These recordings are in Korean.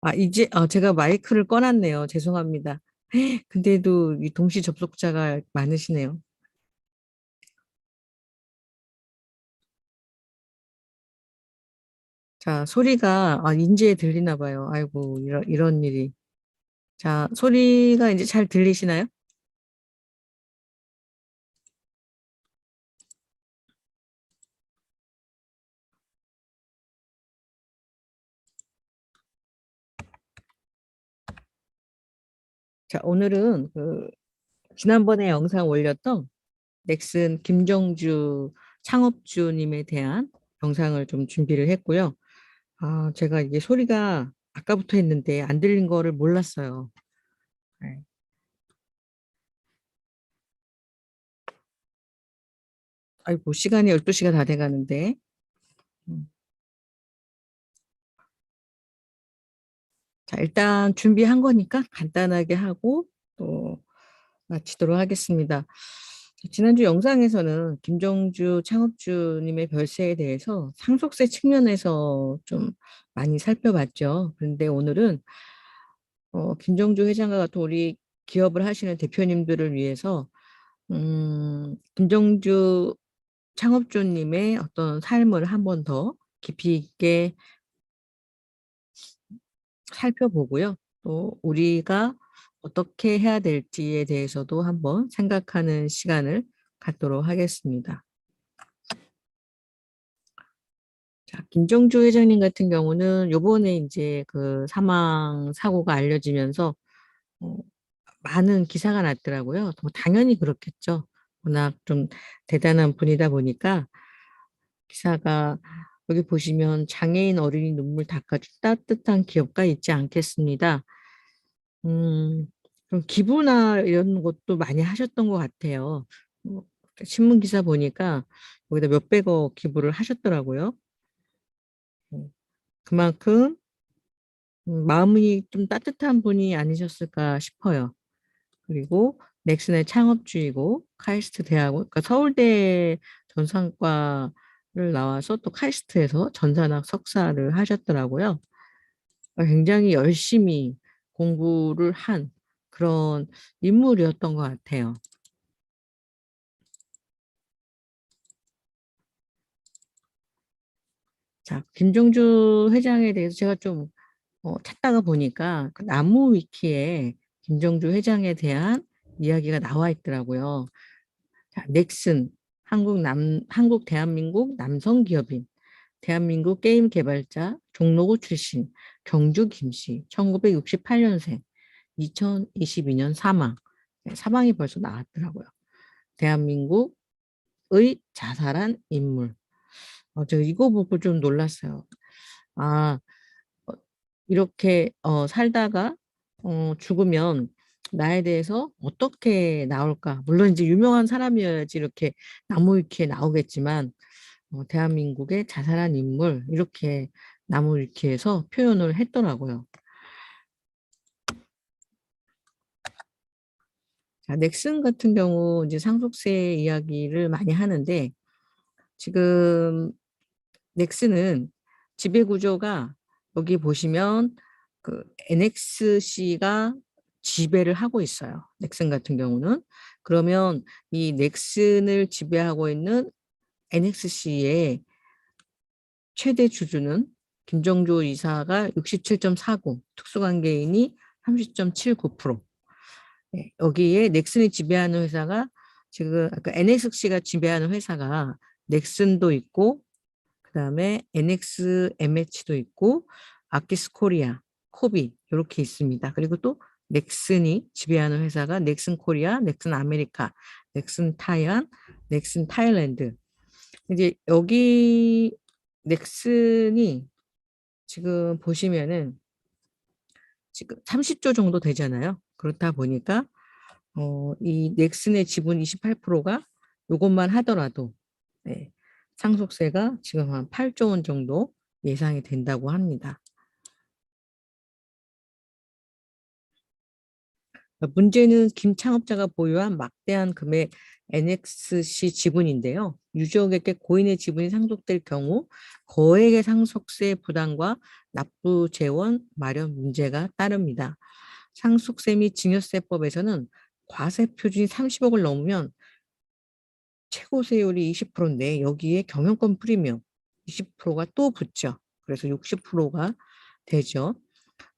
아, 이제, 아, 제가 마이크를 꺼놨네요. 죄송합니다. 근데도 이 동시 접속자가 많으시네요. 자, 소리가, 아, 인제에 들리나 봐요. 아이고, 이런, 이런 일이. 자, 소리가 이제 잘 들리시나요? 자, 오늘은 그, 지난번에 영상 올렸던 넥슨 김정주 창업주님에 대한 영상을 좀 준비를 했고요. 아, 제가 이게 소리가 아까부터 했는데 안 들린 거를 몰랐어요. 네. 아이고, 시간이 12시가 다 돼가는데. 음. 자, 일단 준비한 거니까 간단하게 하고 또 마치도록 하겠습니다. 지난주 영상에서는 김정주 창업주님의 별세에 대해서 상속세 측면에서 좀 많이 살펴봤죠. 그런데 오늘은 어, 김정주 회장과 같은 우리 기업을 하시는 대표님들을 위해서 음, 김정주 창업주님의 어떤 삶을 한 번 더 깊이 있게 살펴보고요. 또 우리가 어떻게 해야 될지에 대해서도 한번 생각하는 시간을 갖도록 하겠습니다. 자, 김정주 회장님 같은 경우는 요번에 이제 그 사망 사고가 알려지면서 어, 많은 기사가 났더라고요. 뭐 당연히 그렇겠죠. 워낙 좀 대단한 분이다 보니까 기사가 여기 보시면 장애인 어린이 눈물 닦아줄 따뜻한 기업가 있지 않겠습니다. 음, 좀 기부나 이런 것도 많이 하셨던 것 같아요. 뭐 신문 기사 보니까 여기다 몇백억 기부를 하셨더라고요. 음, 그만큼 음, 마음이 좀 따뜻한 분이 아니셨을까 싶어요. 그리고 넥슨의 창업주이고 카이스트 대학원, 그러니까 서울대 전산과 를 나와서 또 카이스트에서 전산학 석사를 하셨더라고요. 굉장히 열심히 공부를 한 그런 인물이었던 것 같아요. 자, 김종주 회장에 대해서 제가 좀 어, 찾다가 보니까 그 나무 위키에 김정주 회장에 대한 이야기가 나와 있더라고요. 자, 넥슨, 한국 남, 한국 대한민국 남성 기업인, 대한민국 게임 개발자, 종로구 출신, 경주 김씨, 1968년생, 2022년 사망. 네, 사망이 벌써 나왔더라고요. 대한민국의 자살한 인물. 어, 저 이거 보고 좀 놀랐어요. 아, 어, 이렇게 어, 살다가 어, 죽으면 나에 대해서 어떻게 나올까? 물론 이제 유명한 사람이어야지 이렇게 나무위키에 나오겠지만 어, 대한민국의 자살한 인물 이렇게 나무위키에서 표현을 했더라고요. 자, 넥슨 같은 경우 이제 상속세 이야기를 많이 하는데 지금 넥슨은 지배 구조가 여기 보시면 그 NXC가 지배를 하고 있어요. 넥슨 같은 경우는. 그러면 이 넥슨을 지배하고 있는 NXC의 최대 주주는 김정조 이사가 67.49, 특수관계인이 30.79%. 네, 여기에 넥슨이 지배하는 회사가 지금 아까 NXC가 지배하는 회사가 넥슨도 있고 그다음에 NXMH도 있고 아키스 코리아, 코비 이렇게 있습니다. 그리고 또 넥슨이 지배하는 회사가 넥슨 코리아, 넥슨 아메리카, 넥슨 타이완, 넥슨 타일랜드. 이제 여기 넥슨이 지금 보시면은 지금 30조 정도 되잖아요. 그렇다 보니까 어, 이 넥슨의 지분 28%가 이것만 하더라도 네, 상속세가 지금 한 8조 원 정도 예상이 된다고 합니다. 문제는 김 창업자가 보유한 막대한 금액 NXC 지분인데요. 유족에게 고인의 지분이 상속될 경우 거액의 상속세 부담과 납부 재원 마련 문제가 따릅니다. 상속세 및 증여세법에서는 과세 표준이 30억을 넘으면 최고 세율이 20%인데 여기에 경영권 프리미엄 20%가 또 붙죠. 그래서 60%가 되죠.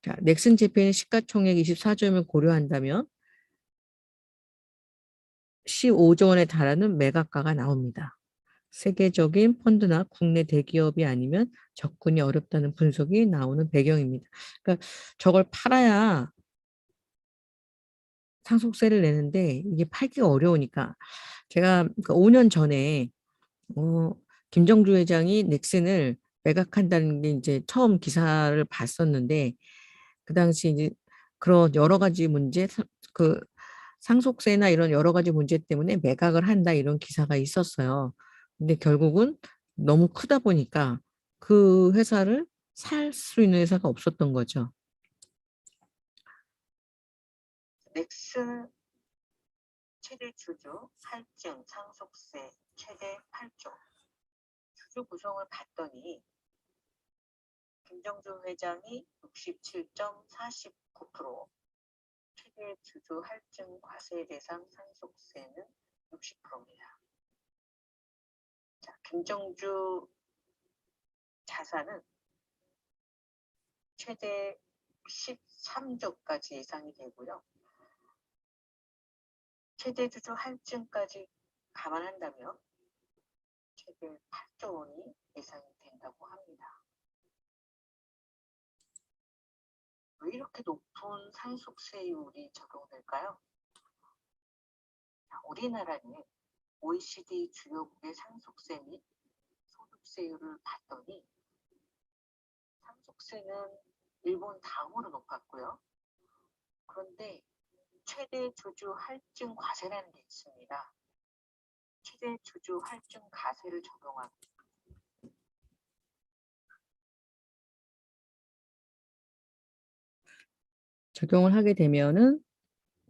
자, 넥슨 재팬의 시가총액 24조면 고려한다면 15조 원에 달하는 매각가가 나옵니다. 세계적인 펀드나 국내 대기업이 아니면 접근이 어렵다는 분석이 나오는 배경입니다. 그러니까 저걸 팔아야 상속세를 내는데 이게 팔기가 어려우니까 제가 그 5년 전에 어, 김정주 회장이 넥슨을 매각한다는 게 이제 처음 기사를 봤었는데 그 당시 이제 그런 여러 가지 문제 그 상속세나 이런 여러 가지 문제 때문에 매각을 한다 이런 기사가 있었어요. 근데 결국은 너무 크다 보니까 그 회사를 살 수 있는 회사가 없었던 거죠. 넥슨 최대 주주 할증 상속세 최대 8조 주주 구성을 봤더니 김정주 회장이 67.49% 최대 주주 할증 과세 대상 상속세는 60%입니다. 자, 김정주 자산은 최대 13조까지 예상이 되고요. 최대 주주 할증까지 감안한다면 최대 8조 원이 예상이 된다고 합니다. 왜 이렇게 높은 상속세율이 적용될까요? 우리나라는 OECD 주요국의 상속세 및 소득세율을 봤더니 상속세는 일본 다음으로 높았고요. 그런데 최대 주주 할증 과세라는 게 있습니다. 최대 주주 할증 과세를 적용하고 적용을 하게 되면은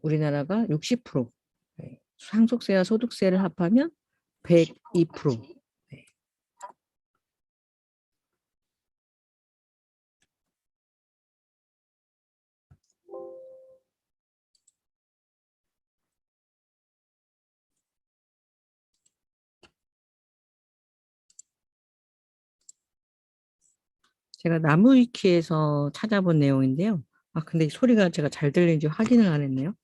우리나라가 60% 네. 상속세와 소득세를 합하면 102%. 네. 제가 나무위키에서 찾아본 내용인데요. 아, 근데 소리가 제가 잘 들리는지 확인을 안 했네요.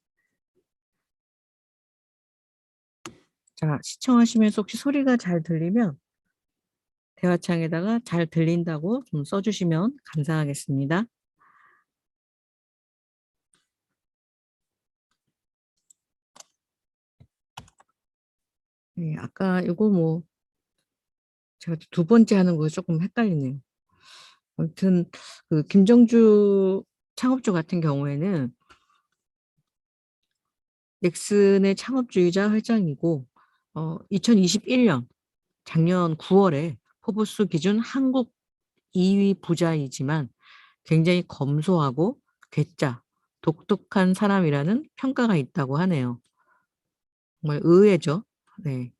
자, 시청하시면서 혹시 소리가 잘 들리면 대화창에다가 잘 들린다고 좀 써주시면 감사하겠습니다. 네, 아까 이거 뭐 제가 두 번째 하는 거 조금 헷갈리네요. 아무튼 그 김정주 창업주 같은 경우에는 넥슨의 창업주이자 회장이고 어, 2021년 작년 9월에 포브스 기준 한국 2위 부자이지만 굉장히 검소하고 괴짜, 독특한 사람이라는 평가가 있다고 하네요. 정말 의외죠. 네.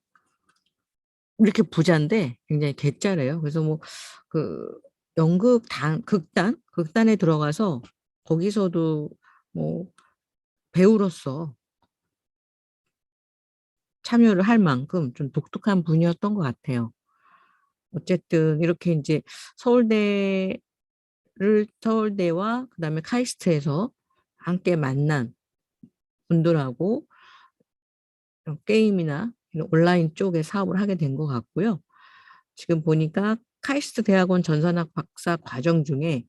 이렇게 부자인데 굉장히 괴짜래요. 그래서 뭐 그 연극 단 극단 극단에 들어가서 거기서도 뭐 배우로서 참여를 할 만큼 좀 독특한 분이었던 것 같아요. 어쨌든 이렇게 이제 서울대를 서울대와 그다음에 카이스트에서 함께 만난 분들하고 게임이나 온라인 쪽에 사업을 하게 된 것 같고요. 지금 보니까 카이스트 대학원 전산학 박사 과정 중에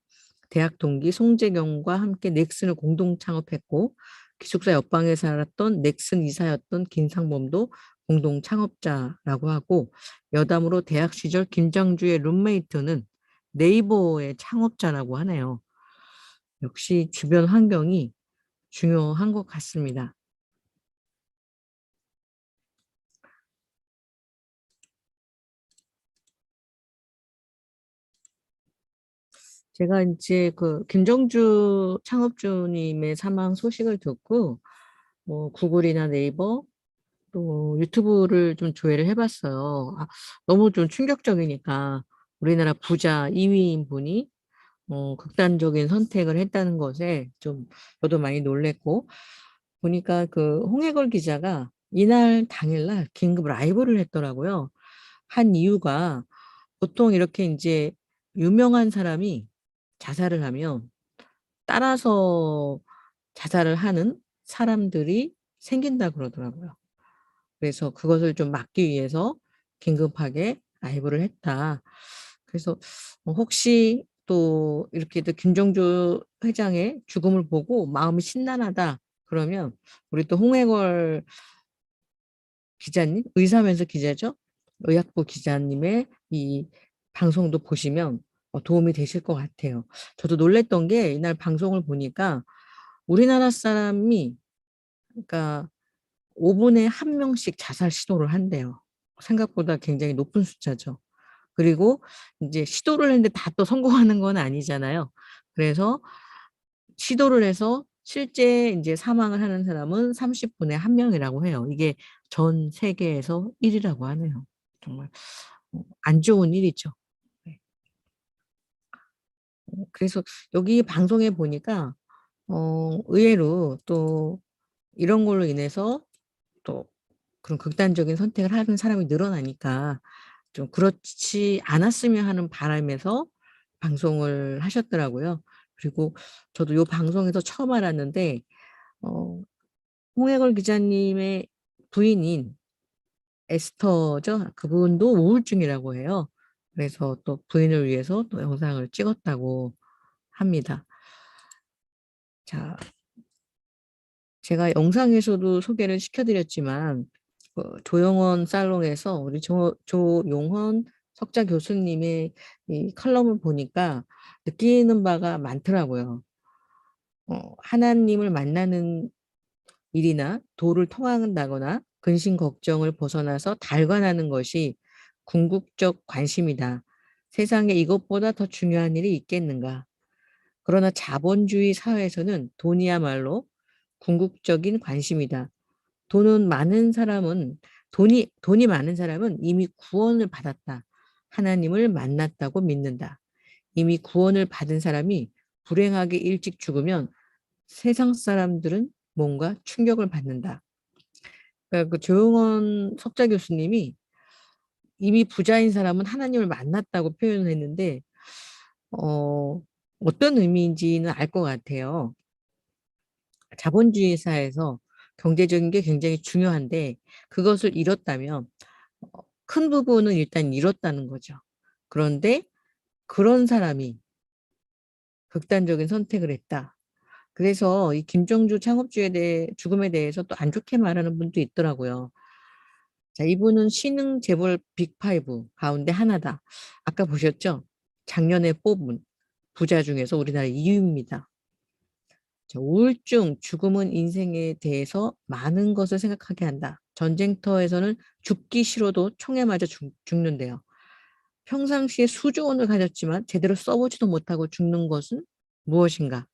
대학 동기 송재경과 함께 넥슨을 공동 창업했고 기숙사 옆방에 살았던 넥슨 이사였던 김상범도 공동 창업자라고 하고 여담으로 대학 시절 김장주의 룸메이트는 네이버의 창업자라고 하네요. 역시 주변 환경이 중요한 것 같습니다. 제가 이제 그 김정주 창업주님의 사망 소식을 듣고 뭐 구글이나 네이버 또 유튜브를 좀 조회를 해봤어요. 아, 너무 좀 충격적이니까 우리나라 부자 2위인 분이 어, 극단적인 선택을 했다는 것에 좀 저도 많이 놀랬고 보니까 그 홍해걸 기자가 이날 당일날 긴급 라이브를 했더라고요. 한 이유가 보통 이렇게 이제 유명한 사람이 자살을 하면 따라서 자살을 하는 사람들이 생긴다 그러더라고요. 그래서 그것을 좀 막기 위해서 긴급하게 라이브를 했다. 그래서 뭐 혹시 또 이렇게 또 김정주 회장의 죽음을 보고 마음이 심란하다 그러면 우리 또 홍해걸 기자님, 의사면서 기자죠. 의학부 기자님의 이 방송도 보시면 어, 도움이 되실 것 같아요. 저도 놀랬던 게 이날 방송을 보니까 우리나라 사람이 그러니까 5분에 한 명씩 자살 시도를 한대요. 생각보다 굉장히 높은 숫자죠. 그리고 이제 시도를 했는데 다 또 성공하는 건 아니잖아요. 그래서 시도를 해서 실제 이제 사망을 하는 사람은 30분에 한 명이라고 해요. 이게 전 세계에서 1위라고 하네요. 정말 어, 안 좋은 일이죠. 네. 어, 그래서 여기 방송에 보니까 어, 의외로 또 이런 걸로 인해서 또 그런 극단적인 선택을 하는 사람이 늘어나니까 좀 그렇지 않았으면 하는 바람에서 방송을 하셨더라고요. 그리고 저도 요 방송에서 처음 알았는데 어, 홍해걸 기자님의 부인인 에스터죠. 그분도 우울증이라고 해요. 그래서 또 부인을 위해서 또 영상을 찍었다고 합니다. 자, 제가 영상에서도 소개를 시켜드렸지만 어, 조영원 살롱에서 우리 조, 조용헌 석자 교수님의 이 칼럼을 보니까 느끼는 바가 많더라고요. 어, 하나님을 만나는 일이나 도를 통한다거나 근심 걱정을 벗어나서 달관하는 것이 궁극적 관심이다. 세상에 이것보다 더 중요한 일이 있겠는가. 그러나 자본주의 사회에서는 돈이야말로 궁극적인 관심이다. 돈은 많은 사람은 돈이 돈이 많은 사람은 이미 구원을 받았다. 하나님을 만났다고 믿는다. 이미 구원을 받은 사람이 불행하게 일찍 죽으면 세상 사람들은 뭔가 충격을 받는다. 그러니까 그 조용원 석자 교수님이 이미 부자인 사람은 하나님을 만났다고 표현을 했는데 어, 어떤 의미인지는 알 것 같아요. 자본주의 사회에서 경제적인 게 굉장히 중요한데 그것을 잃었다면 어, 큰 부분은 일단 잃었다는 거죠. 그런데 그런 사람이 극단적인 선택을 했다. 그래서 이 김정주 창업주에 대해 죽음에 대해서 또 안 좋게 말하는 분도 있더라고요. 자, 이분은 신흥 재벌 빅파이브 가운데 하나다. 아까 보셨죠? 작년에 뽑은 부자 중에서 우리나라 2위입니다. 자, 우울증, 죽음은 인생에 대해서 많은 것을 생각하게 한다. 전쟁터에서는 죽기 싫어도 총에 맞아 죽, 죽는데요. 평상시에 수조 원을 가졌지만 제대로 써보지도 못하고 죽는 것은 무엇인가?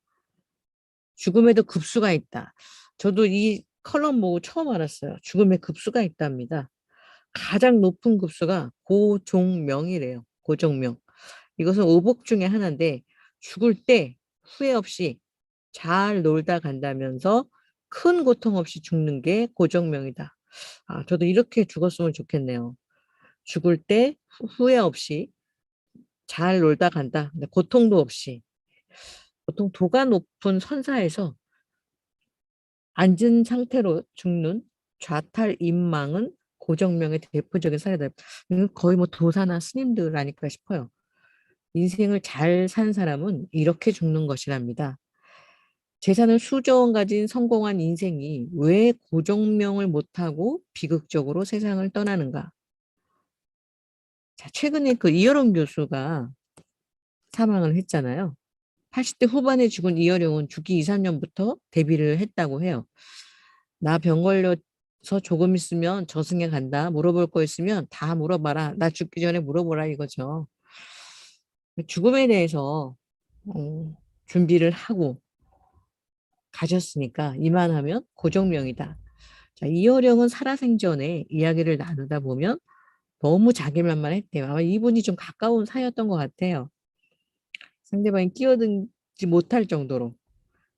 죽음에도 급수가 있다. 저도 이 컬럼 보고 처음 알았어요. 죽음에 급수가 있답니다. 가장 높은 급수가 고종명이래요. 고종명. 이것은 오복 중에 하나인데 죽을 때 후회 없이 잘 놀다 간다면서 큰 고통 없이 죽는 게 고정명이다. 아, 저도 이렇게 죽었으면 좋겠네요. 죽을 때 후회 없이 잘 놀다 간다. 고통도 없이. 보통 도가 높은 선사에서 앉은 상태로 죽는 좌탈 인망은 고정명의 대표적인 사례다. 거의 뭐 도사나 스님들 아닐까 싶어요. 인생을 잘 산 사람은 이렇게 죽는 것이랍니다. 재산을 수조 원 가진 성공한 인생이 왜 고정명을 못하고 비극적으로 세상을 떠나는가? 자, 최근에 그 이여룡 교수가 사망을 했잖아요. 80대 후반에 죽은 이여룡은 죽기 2, 3년부터 데뷔를 했다고 해요. 나 병 걸려 서 조금 있으면 저승에 간다. 물어볼 거 있으면 다 물어봐라. 나 죽기 전에 물어보라 이거죠. 죽음에 대해서 어, 준비를 하고 가셨으니까 이만하면 고정명이다. 자, 이어령은 살아생전에 이야기를 나누다 보면 너무 자기만만 했대요. 아마 이분이 좀 가까운 사이였던 것 같아요. 상대방이 끼어들지 못할 정도로.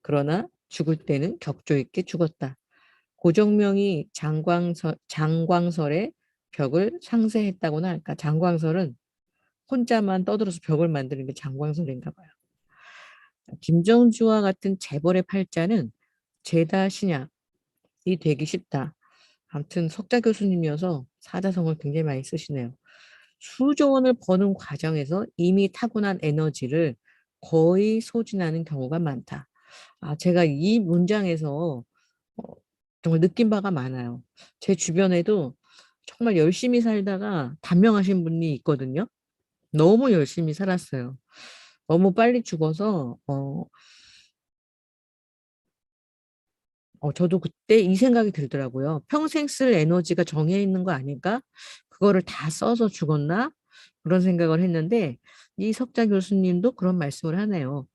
그러나 죽을 때는 격조 있게 죽었다. 고정명이 장광설, 장광설의 벽을 상세했다고나 할까. 장광설은 혼자만 떠들어서 벽을 만드는 게 장광설인가 봐요. 김정주와 같은 재벌의 팔자는 죄다 신약이 되기 쉽다. 아무튼 석자 교수님이어서 사자성어를 굉장히 많이 쓰시네요. 수조 원을 버는 과정에서 이미 타고난 에너지를 거의 소진하는 경우가 많다. 아, 제가 이 문장에서 어, 정말 느낀 바가 많아요. 제 주변에도 정말 열심히 살다가 단명하신 분이 있거든요. 너무 열심히 살았어요. 너무 빨리 죽어서 어, 어, 저도 그때 이 생각이 들더라고요. 평생 쓸 에너지가 정해 있는 거 아닐까? 그거를 다 써서 죽었나? 그런 생각을 했는데 이 석자 교수님도 그런 말씀을 하네요.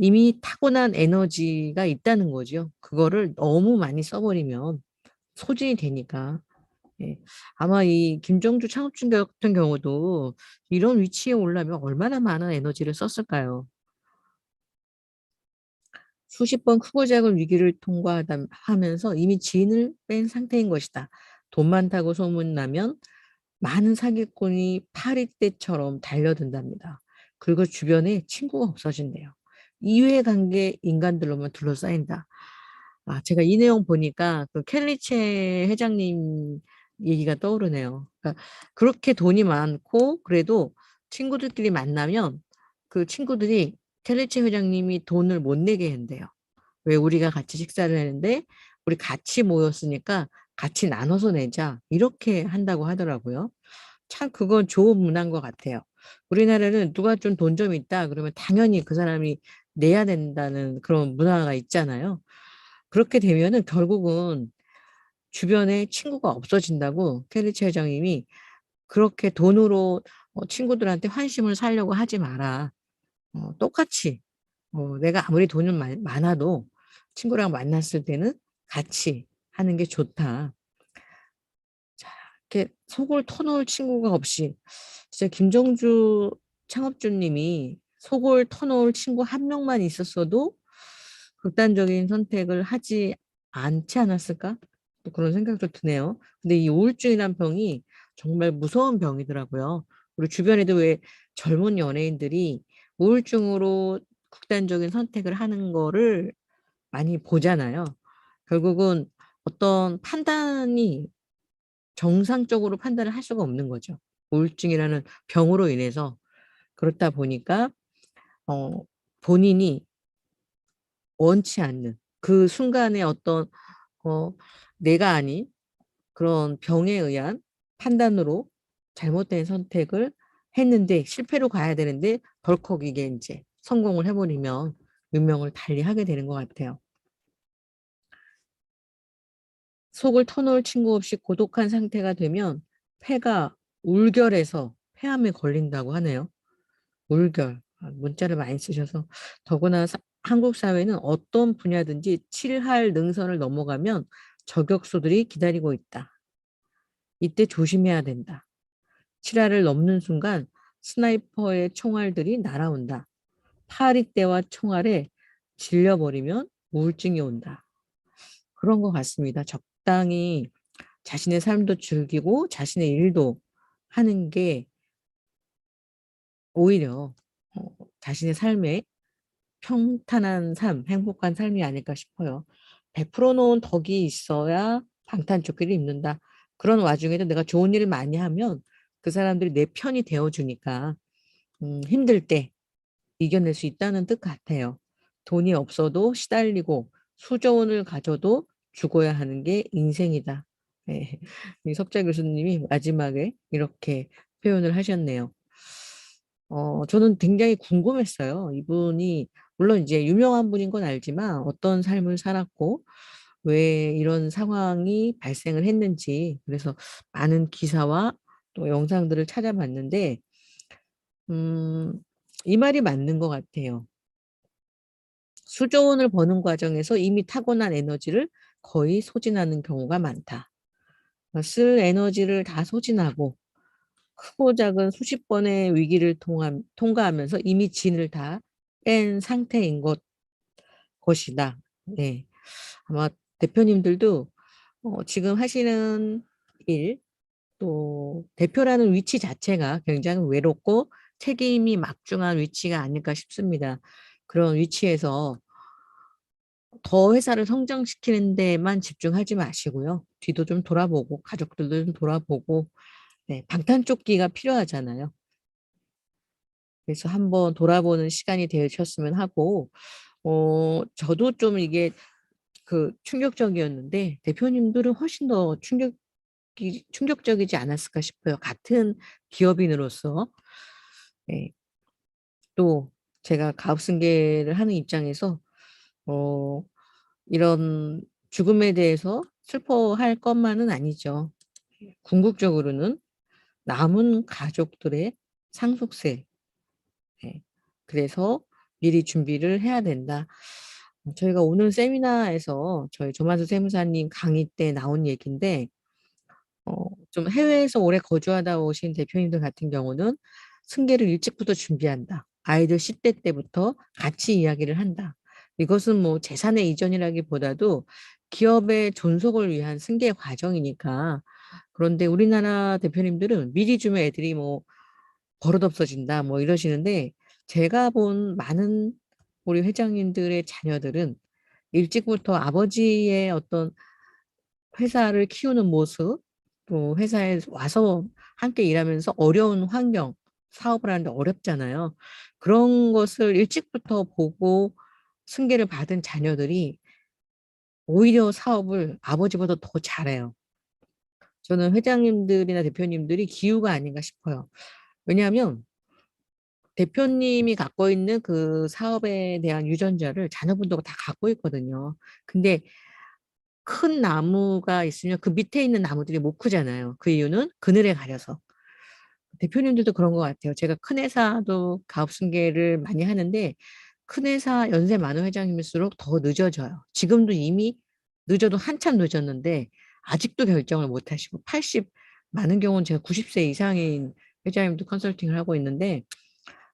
이미 타고난 에너지가 있다는 거죠. 그거를 너무 많이 써버리면 소진이 되니까. 예. 아마 이 김정주 창업중 같은 경우도 이런 위치에 올라면 얼마나 많은 에너지를 썼을까요? 수십 번 크고 작은 위기를 통과하면서 이미 진을 뺀 상태인 것이다. 돈 많다고 소문나면 많은 사기꾼이 파리떼처럼 달려든답니다. 그리고 주변에 친구가 없어진대요. 이해관계 인간들로만 둘러싸인다. 아, 제가 이 내용 보니까 그 켈리체 회장님 얘기가 떠오르네요. 그러니까 그렇게 돈이 많고 그래도 친구들끼리 만나면 그 친구들이 켈리체 회장님이 돈을 못 내게 한대요. 왜 우리가 같이 식사를 했는데 우리 같이 모였으니까 같이 나눠서 내자 이렇게 한다고 하더라고요. 참 그건 좋은 문화인 것 같아요. 우리나라는 누가 좀 돈좀 있다 그러면 당연히 그 사람이 내야 된다는 그런 문화가 있잖아요. 그렇게 되면은 결국은 주변에 친구가 없어진다고 켈리치 회장님이 그렇게 돈으로 어, 친구들한테 환심을 사려고 하지 마라. 어, 똑같이 어, 내가 아무리 돈이 많, 많아도 친구랑 만났을 때는 같이 하는 게 좋다. 자, 이렇게 속을 터놓을 친구가 없이 진짜 김정주 창업주님이 속을 터놓을 친구 한 명만 있었어도 극단적인 선택을 하지 않지 않았을까? 또 그런 생각도 드네요. 근데 이 우울증이란 병이 정말 무서운 병이더라고요. 우리 주변에도 왜 젊은 연예인들이 우울증으로 극단적인 선택을 하는 거를 많이 보잖아요. 결국은 어떤 판단이 정상적으로 판단을 할 수가 없는 거죠. 우울증이라는 병으로 인해서 그렇다 보니까 어, 본인이 원치 않는 그 순간에 어떤 어, 내가 아닌 그런 병에 의한 판단으로 잘못된 선택을 했는데 실패로 가야 되는데 덜컥 이게 이제 성공을 해버리면 운명을 달리 하게 되는 것 같아요. 속을 터놓을 친구 없이 고독한 상태가 되면 폐가 울결해서 폐암에 걸린다고 하네요. 울결. 아, 문자를 많이 쓰셔서 더구나 사, 한국 사회는 어떤 분야든지 칠할 능선을 넘어가면 저격수들이 기다리고 있다. 이때 조심해야 된다. 칠할을 넘는 순간 스나이퍼의 총알들이 날아온다. 파리떼와 총알에 질려버리면 우울증이 온다. 그런 것 같습니다. 적당히 자신의 삶도 즐기고 자신의 일도 하는 게 오히려 어, 자신의 삶에 평탄한 삶, 행복한 삶이 아닐까 싶어요. 100% 놓은 덕이 있어야 방탄조끼를 입는다. 그런 와중에도 내가 좋은 일을 많이 하면 그 사람들이 내 편이 되어주니까 음, 힘들 때 이겨낼 수 있다는 뜻 같아요. 돈이 없어도 시달리고 수조원을 가져도 죽어야 하는 게 인생이다. 네. 이 석자 교수님이 마지막에 이렇게 표현을 하셨네요. 어, 저는 굉장히 궁금했어요. 이분이 물론 이제 유명한 분인 건 알지만 어떤 삶을 살았고 왜 이런 상황이 발생을 했는지 그래서 많은 기사와 또 영상들을 찾아봤는데 음, 이 말이 맞는 것 같아요. 수조 원을 버는 과정에서 이미 타고난 에너지를 거의 소진하는 경우가 많다. 쓸 에너지를 다 소진하고 크고 작은 수십 번의 위기를 통함, 통과하면서 이미 진을 다 뺀 상태인 것, 것이다. 네. 아마 대표님들도 어, 지금 하시는 일, 또 대표라는 위치 자체가 굉장히 외롭고 책임이 막중한 위치가 아닐까 싶습니다. 그런 위치에서 더 회사를 성장시키는 데만 집중하지 마시고요. 뒤도 좀 돌아보고 가족들도 좀 돌아보고 네, 방탄조끼가 필요하잖아요. 그래서 한번 돌아보는 시간이 되셨으면 하고 어 저도 좀 이게 그 충격적이었는데 대표님들은 훨씬 더 충격이 충격적이지 않았을까 싶어요. 같은 기업인으로서. 네. 또 제가 가업승계를 하는 입장에서 어 이런 죽음에 대해서 슬퍼할 것만은 아니죠. 궁극적으로는 남은 가족들의 상속세. 네. 그래서 미리 준비를 해야 된다. 어, 저희가 오늘 세미나에서 저희 조만수 세무사님 강의 때 나온 얘기인데 어, 좀 해외에서 오래 거주하다 오신 대표님들 같은 경우는 승계를 일찍부터 준비한다. 아이들 10대 때부터 같이 이야기를 한다. 이것은 뭐 재산의 이전이라기보다도 기업의 존속을 위한 승계 과정이니까 그런데 우리나라 대표님들은 미리 주면 애들이 뭐 버릇없어진다 뭐 이러시는데 제가 본 많은 우리 회장님들의 자녀들은 일찍부터 아버지의 어떤 회사를 키우는 모습 또 회사에 와서 함께 일하면서 어려운 환경 사업을 하는데 어렵잖아요. 그런 것을 일찍부터 보고 승계를 받은 자녀들이 오히려 사업을 아버지보다 더 잘해요. 저는 회장님들이나 대표님들이 기후가 아닌가 싶어요. 왜냐하면 대표님이 갖고 있는 그 사업에 대한 유전자를 자녀분도 다 갖고 있거든요. 근데 큰 나무가 있으면 그 밑에 있는 나무들이 못 크잖아요. 그 이유는 그늘에 가려서. 대표님들도 그런 것 같아요. 제가 큰 회사도 가업승계를 많이 하는데 큰 회사 연세 많은 회장님일수록 더 늦어져요. 지금도 이미 늦어도 한참 늦었는데 아직도 결정을 못 하시고 80 많은 경우는 제가 90세 이상인 회장님도 컨설팅을 하고 있는데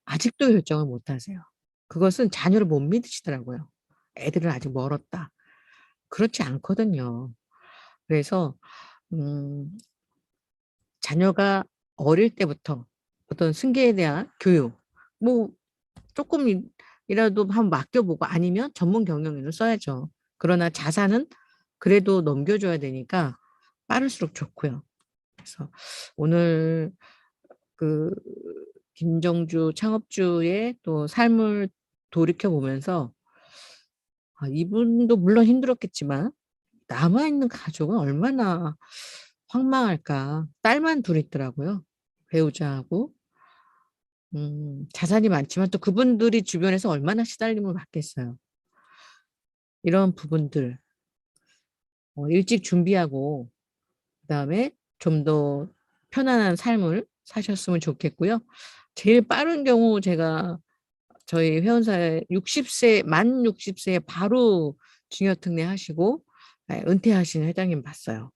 아직도 결정을 못 하세요. 그것은 자녀를 못 믿으시더라고요. 애들은 아직 멀었다. 그렇지 않거든요. 그래서 음 자녀가 어릴 때부터 어떤 승계에 대한 교육 뭐 쪼끔이라도 한번 맡겨보고 아니면 전문 경영인을 써야죠. 그러나 자산은 그래도 넘겨줘야 되니까 빠를수록 좋고요. 그래서 오늘 그 김정주 창업주의 또 삶을 돌이켜 보면서 아 이분도 물론 힘들었겠지만 남아 있는 가족은 얼마나 황망할까. 딸만 둘 있더라고요. 배우자하고. 음 자산이 많지만 또 그분들이 주변에서 얼마나 시달림을 받겠어요. 이런 부분들 어 일찍 준비하고 그다음에 좀 더 편안한 삶을 사셨으면 좋겠고요. 제일 빠른 경우 제가 저희 회원사에 60세 만 60세에 바로 증여특례 하시고 예 은퇴하신 회장님 봤어요.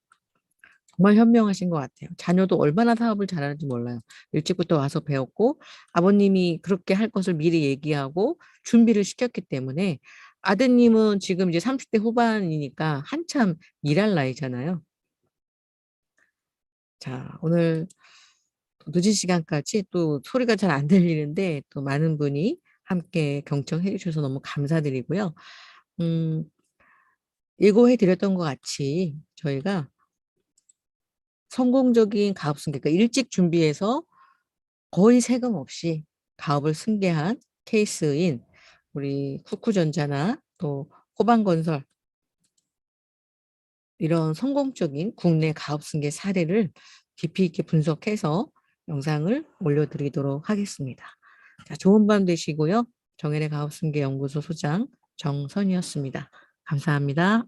정말 현명하신 것 같아요. 자녀도 얼마나 사업을 잘하는지 몰라요. 일찍부터 와서 배웠고 아버님이 그렇게 할 것을 미리 얘기하고 준비를 시켰기 때문에 아드님은 지금 이제 30대 후반이니까 한참 일할 나이잖아요. 자 오늘 늦은 시간까지 또 소리가 잘 안 들리는데 또 많은 분이 함께 경청해 주셔서 너무 감사드리고요. 음 예고해 드렸던 것 같이 저희가 성공적인 가업 승계 그러니까 일찍 준비해서 거의 세금 없이 가업을 승계한 케이스인 우리 쿠쿠전자나 또 호반건설 이런 성공적인 국내 가업 승계 사례를 깊이 있게 분석해서 영상을 올려드리도록 하겠습니다. 자, 좋은 밤 되시고요. 정혜의 가업 승계 연구소 소장 정선이었습니다. 감사합니다.